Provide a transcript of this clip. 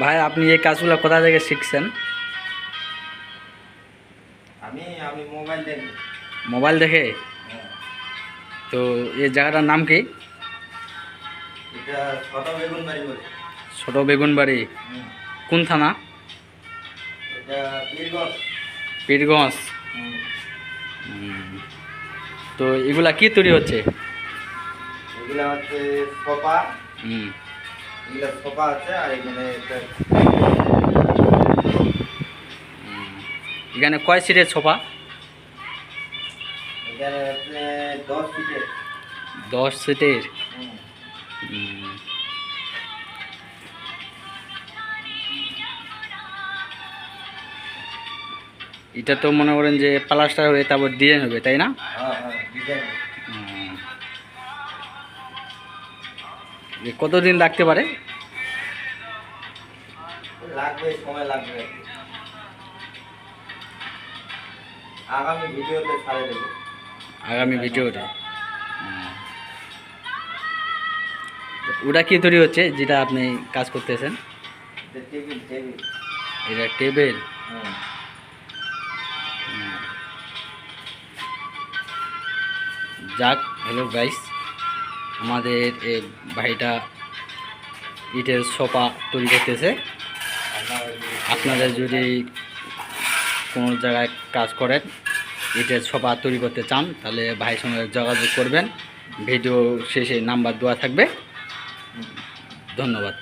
ভাই আপনি এই কাজগুলো কোথা থেকে শিখছেন? আমি আমি মোবাইল দেখি। মোবাইল দেখে? হ্যাঁ। তো এই জায়গাটার নাম কি? ছোট বেগুন বাড়ি বেগুনবাড়ি। কোন থানা? পীরগঞ্জ। তো এগুলা কি তৈরি হচ্ছে? এগুলা হচ্ছে সোফা। হুম। এগুলা সোফা আছে আর এখানে এখানে কয় সিটের সোফা এখানে হচ্ছে দশ ফিটের দশ সিটের। এটা তো মনে করেন যে প্লাস্টার হয়ে তারপর ডিজাইন হবে তাই না? হ্যাঁ হ্যাঁ ডিজাইন এ কতদিন লাগতে পারে? লাগবে সময় লাগবে। আগামী ভিডিওতে ছাড়ে দেবো। আগামী ভিডিওতে? ওটা কি তৈরি হচ্ছে যেটা আপনি কাজ করতেছেন? এটা টেবিল এটা টেবিল? যাক হ্যালো গাইস। আমাদের ভাইটা ইটের সোফা তৈরি করতেছে। আপনাদের যদি কোনো জায়গায় কাজ করেন, ইটের সোফা তৈরি করতে চান, তাহলে ভাইয়ের সঙ্গে যোগাযোগ করবেন। ভিডিও শেষে নাম্বার দেওয়া থাকবে। ধন্যবাদ।